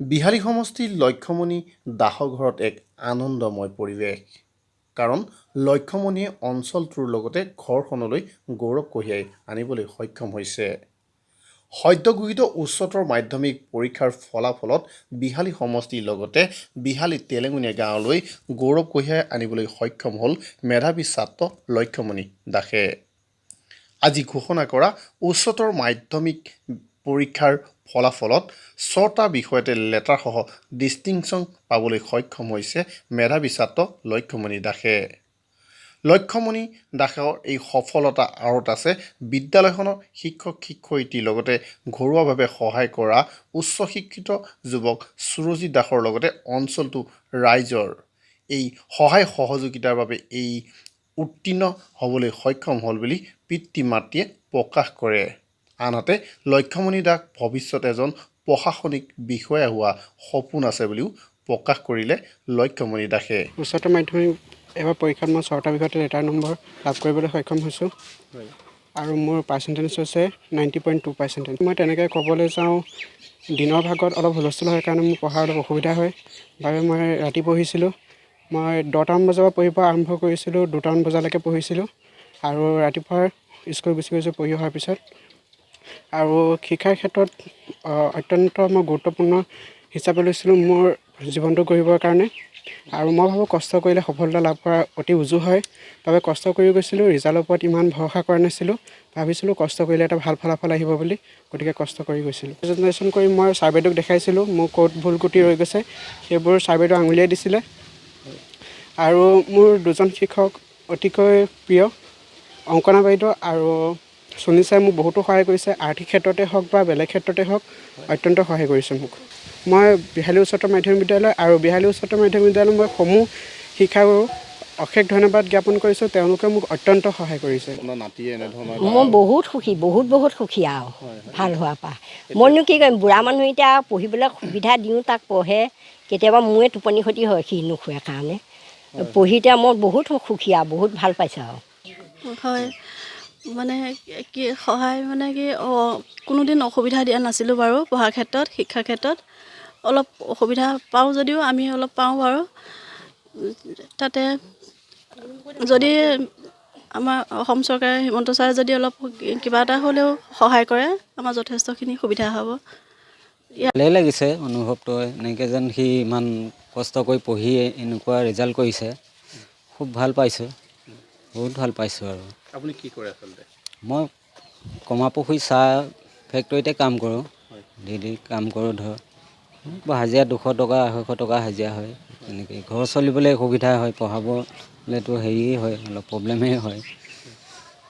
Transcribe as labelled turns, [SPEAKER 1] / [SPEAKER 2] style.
[SPEAKER 1] বিহালী সমষ্টিৰ লক্ষ্যমণি দাসৰ ঘৰত এক আনন্দময় পৰিৱেশ। কাৰণ লক্ষ্যমণিয়ে অঞ্চলটোৰ লগতে ঘৰখনলৈ গৌৰৱ কঢ়িয়াই আনিবলৈ সক্ষম হৈছে। সদ্য ঘোষিত উচ্চতৰ মাধ্যমিক পৰীক্ষাৰ ফলাফলত বিহালী সমষ্টিৰ লগতে বিহালী তেলেঙুনীয়া গাঁৱলৈ গৌৰৱ কঢ়িয়াই আনিবলৈ সক্ষম হ'ল মেধাৱী ছাত্ৰ লক্ষ্যমণি দাসে। আজি ঘোষণা কৰা উচ্চতৰ মাধ্যমিক পৰীক্ষাৰ ফলাফলত ছটা বিষয়তে লেটাৰসহ ডিষ্টিংশ্যন পাবলৈ সক্ষম হৈছে মেধাৱী লক্ষ্যমণি দাসে। লক্ষ্যমণি দাসৰ এই সফলতা আঁৰত আছে বিদ্যালয়খনৰ শিক্ষক শিক্ষয়িত্ৰীৰ লগতে ঘৰুৱাভাৱে সহায় কৰা উচ্চ শিক্ষিত যুৱক সুৰজিৎ দাসৰ লগতে অঞ্চলটোৰ ৰাইজৰ। এই সহায় সহযোগিতাৰ বাবে এই উত্তীৰ্ণ হ'বলৈ সক্ষম হ'ল বুলি পিতৃ মাতৃয়ে প্ৰকাশ কৰে। আনহাতে লক্ষ্যমণি দাস ভৱিষ্যতে এজন প্ৰশাসনিক বিষয়া হোৱা সপোন আছে বুলিও প্ৰকাশ কৰিলে লক্ষ্যমণি দাসে।
[SPEAKER 2] উচ্চতৰ মাধ্যমিক এবাৰ পৰীক্ষাত মই ছটা বিষয়তে লেটাৰ নম্বৰ লাভ কৰিবলৈ সক্ষম হৈছোঁ। আৰু মোৰ পাৰ্চেণ্টেজ হৈছে নাইণ্টি পইণ্ট টু পাৰ্চেণ্টেজ মই তেনেকৈ ক'বলৈ যাওঁ দিনৰ ভাগত অলপ হুলস্থুল হয় কাৰণে মোৰ পঢ়াৰ অলপ অসুবিধা হয়। বাবে মই ৰাতি পঢ়িছিলোঁ। মই দহটামান বজাৰ পৰা পঢ়িব আৰম্ভ কৰিছিলোঁ দুটামান বজালৈকে পঢ়িছিলোঁ। আৰু ৰাতিপুৱাৰ স্কুল গুচি গৈছোঁ পঢ়ি অহাৰ পিছত। আৰু শিক্ষাৰ ক্ষেত্ৰত অত্যন্ত মই গুৰুত্বপূৰ্ণ হিচাপে লৈছিলোঁ মোৰ জীৱনটো গঢ়িবৰ কাৰণে। আৰু মই ভাবোঁ কষ্ট কৰিলে সফলতা লাভ কৰা অতি উজু হয়। বাবে কষ্ট কৰি গৈছিলোঁ ৰিজাল্টৰ ওপৰত ইমান ভৰসা কৰা নাছিলোঁ। ভাবিছিলোঁ কষ্ট কৰিলে এটা ভাল ফলাফল আহিব বুলি গতিকে কষ্ট কৰি গৈছিলোঁ। প্ৰেজেণ্টেশ্যন কৰি মই ছাৰ বাইদেউক দেখাইছিলোঁ মোৰ ক'ত ভুল কুটি ৰৈ গৈছে সেইবোৰ ছাৰ বাইদেউ আঙুলিয়াই দিছিলে। আৰু মোৰ দুজন শিক্ষক অতিকৈ প্ৰিয় অংকনা বাইদেউ আৰু সুনীল ছাৰে মোক বহুতো সহায় কৰিছে। আৰ্থিক ক্ষেত্ৰতে হওক বা বেলেগ ক্ষেত্ৰতে হওক অত্যন্ত সহায় কৰিছে মোক। মই বিহালী উচ্চতৰ মাধ্যমিক বিদ্যালয় আৰু বিহালী উচ্চতৰ মাধ্যমিক বিদ্যালয় মই সমূহ শিক্ষাগুৰু অশেষ ধন্যবাদ জ্ঞাপন কৰিছোঁ। তেওঁলোকে মোক অত্যন্ত সহায় কৰিছে।
[SPEAKER 3] মই বহুত সুখী বহুত বহুত সুখী আৰু। ভাল হোৱাৰ পৰা। মইনো কি কৰিম বুঢ়া মানুহ এতিয়া পঢ়িবলৈ সুবিধা দিওঁ তাক পঢ়ে। কেতিয়াবা মোৰে টোপনি ক্ষতি হয় সি নুশুৱে কাৰণে। পঢ়ি এতিয়া মই বহুত সুখী আৰু বহুত ভাল পাইছোঁ আৰু।
[SPEAKER 4] হয়। মানে কি সহায় মানে কি কোনোদিন অসুবিধা দিয়া নাছিলোঁ বাৰু পঢ়াৰ ক্ষেত্ৰত শিক্ষাৰ ক্ষেত্ৰত। অলপ অসুবিধা পাওঁ যদিও আমি অলপ পাওঁ বাৰু। তাতে যদি আমাৰ অসম চৰকাৰে হিমন্ত ছাৰে যদি অলপ কিবা এটা হ'লেও সহায় কৰে আমাৰ যথেষ্টখিনি সুবিধা হ'ব।
[SPEAKER 5] ভালেই লাগিছে অনুভৱটো এনেকৈ যেন সি ইমান কষ্ট কৰি পঢ়ি এনেকুৱা ৰিজাল্ট কৰিছে। খুব ভাল পাইছোঁ। বহুত ভাল পাইছোঁ আৰু।
[SPEAKER 1] আপুনি কি কৰে আচলতে?
[SPEAKER 5] মই কমাপুখুৰী চাহ ফেক্টৰীতে কাম কৰোঁ। দি কাম কৰোঁ ধৰ। হাজিৰা দুশ টকা আঢ়ৈশ টকা হাজিৰা হয়। এনেকৈ ঘৰ চলিবলৈ সুবিধা হয় পঢ়াবলৈতো হেৰিয়ে হয় অলপ প্ৰব্লেমেই হয়।